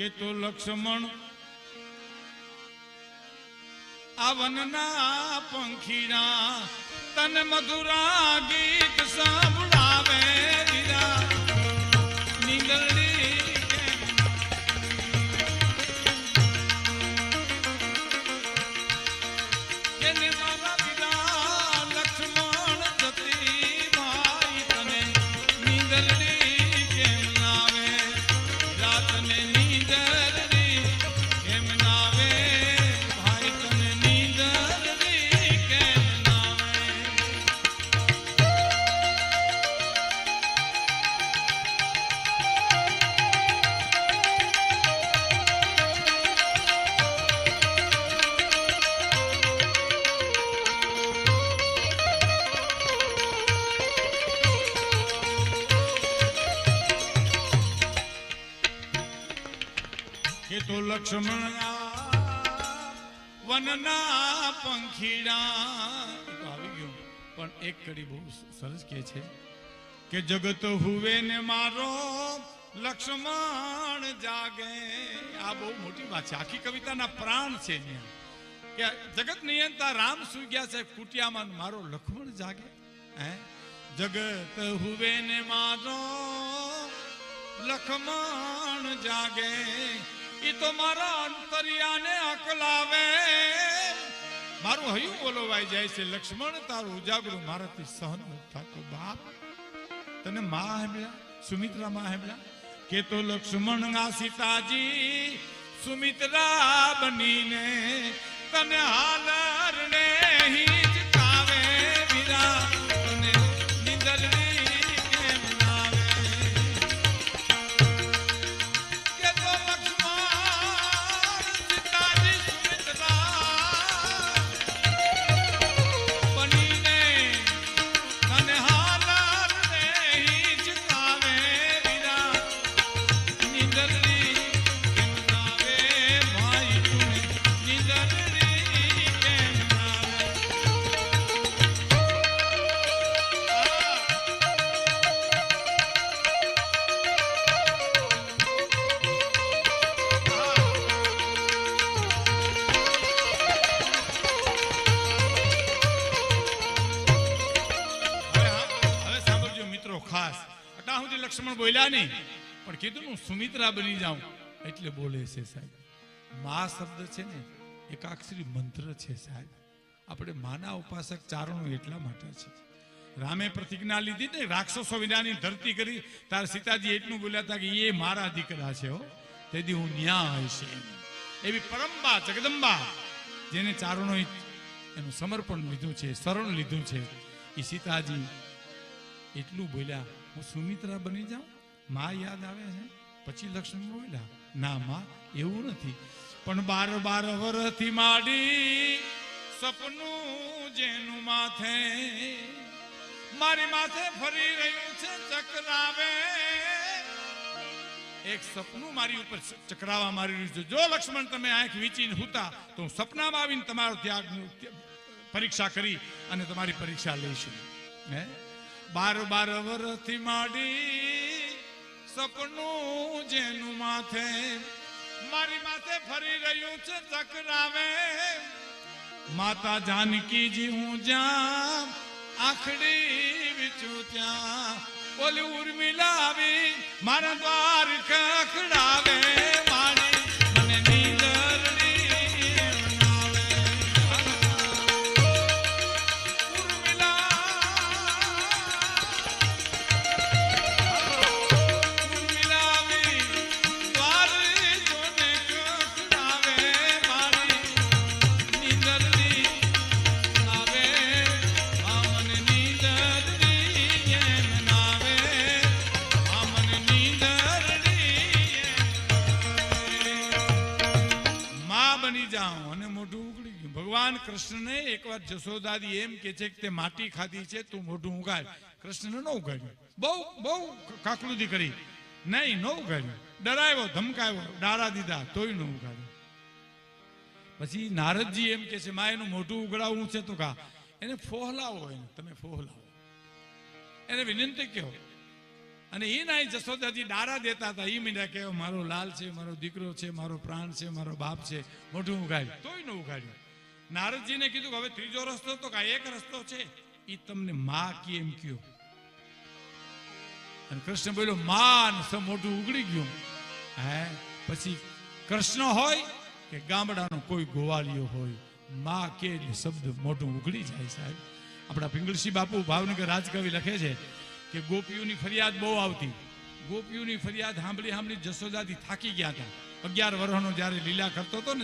કે તો લક્ષ્મણ આ વનના પંખીડા તન મધુરા ગીત સાંભળાવે તો લક્ષ્મણ વનના પંખીડા એ તો આવી ગયું પણ એક કડી બહુ સરસ કે છે કે જગત હુવે ને મારો લક્ષ્મણ જાગે આ બહુ મોટી વાત છે આખી કવિતાના પ્રાણ છે અહીંયા કે જગત નિયંતા રામ સુઈ ગયા છે કુટિયામાં ને મારો લક્ષ્મણ જાગે હે જગત હુવે ને મારો લખમણ જાગે ઈ તો મારા અંતરિયાને અકલાવે મારું હયું બોલવાઈ જાય છે, લક્ષ્મણ, તારું ઉજાગરું, મારાથી સહન થતો બાપ. તને મા હેમલા સુમિત્રા મા હેમળ્યા? કે તો લક્ષ્મણ આ સીતાજી સુમિત્રા બનીને તને હાલર ને લક્ષ્મણ બોલ્યા નહીં. પણ કીધું, હું સુમિત્રા બની જાઉં. એટલે બોલે છે સાહેબ, મા શબ્દ છે ને, એકાક્ષરી મંત્ર છે સાહેબ. આપણે માના ઉપાસક ચારણો એટલા માટે છે. રામે પ્રતિજ્ઞા લીધી ને, રાક્ષસો વિનાની ધરતી કરી, તાર સીતાજી એટલું બોલ્યા હતા કે એ મારા દીકરા છે હો, તેથી હું ન્યા હશે એવી પરંબા, જગદંબા, જેને ચારણો એનું સમર્પણ લીધું છે, શરણ લીધું છે એ સીતાજી એટલું બોલ્યા, હું સુમિત્રા બની જાઉં? માં યાદ આવે છે? પછી લક્ષ્મણ બોલ્યા, ના માં, એવું નથી. પણ બાર બાર વરથી માડી સપનું જેનું માથે મારી માથે ફરી રહ્યું છે ચક્રાવે. એક સપનું મારી ઉપર ચક્રાવા મારી રહ્યું છે. જો લક્ષ્મણ તમે આંખ વીચીને હુતા, તો હું સપનામાં આવીને તમારો ત્યાગ પરીક્ષા કરી અને તમારી પરીક્ષા લઈશું. હે? બાર બાર વરથી માડી સપનું જેનું માથે, મારી માથે ફરી રહ્યું છે ચકરાવે. માતા જાનકીજી, હું જ્યાં આખડી વિચું ત્યાં, ઓલી ઉર્મિલા આવી મારા દ્વાર ખખડાવે જાઉં અને મોઢું ઉગડી ગયું. ભગવાન કૃષ્ણને એકવાર જશોદાદી એમ કે છે કે તે માટી ખાધી છે, તું મોઢું ઉગાડ. કૃષ્ણને ન ઉગાડ્યું. બહુ બહુ કાકલુદી કરી. નહીં, ન ઉગાડ્યું. ડરાવ્યો ધમકાવ્યો ડારા દીધા, તોય ન ઉગાડ્યું. પછી નારદજી એમ કે છે માં એનું મોઢું ઉગડાવવું છે તો કા? એને ફોહલાવો એને, તમે ફોહલાવો. એને વિનંતી કહો અને એના જશોદાજી ડારા દેતા હતા. એ મીંડા કે, મારો લાલ છે, મારો દીકરો છે, મારો પ્રાણ છે, મારો બાપ છે, મોઢું ઉગાડ્યું તોય ન ઉગાડ્યું નારદજીને કીધું હવે ત્રીજો રસ્તો તો કાંઈ એક રસ્તો છે. એ તમને માં કેમ કયો. અને કૃષ્ણ બોલ્યો, માન મોઢું ઉગડી ગયું. હે? પછી કૃષ્ણ હોય કે ગામડાનો કોઈ ગોવાળીઓ હોય, માં કે શબ્દ મોઢું ઉગડી જાય સાહેબ. આપણા પિંગળસિંહ બાપુ ભાવનગર રાજકવિ લખે છે કે ગોપીઓની ફરિયાદ બહુ આવતી. ગોપીઓની ફરિયાદ સાંભળી સાંભળી જસોદાથી થાકી ગયા હતા. અગિયાર વર્ષનો જ્યારે લીલા કરતો હતો ને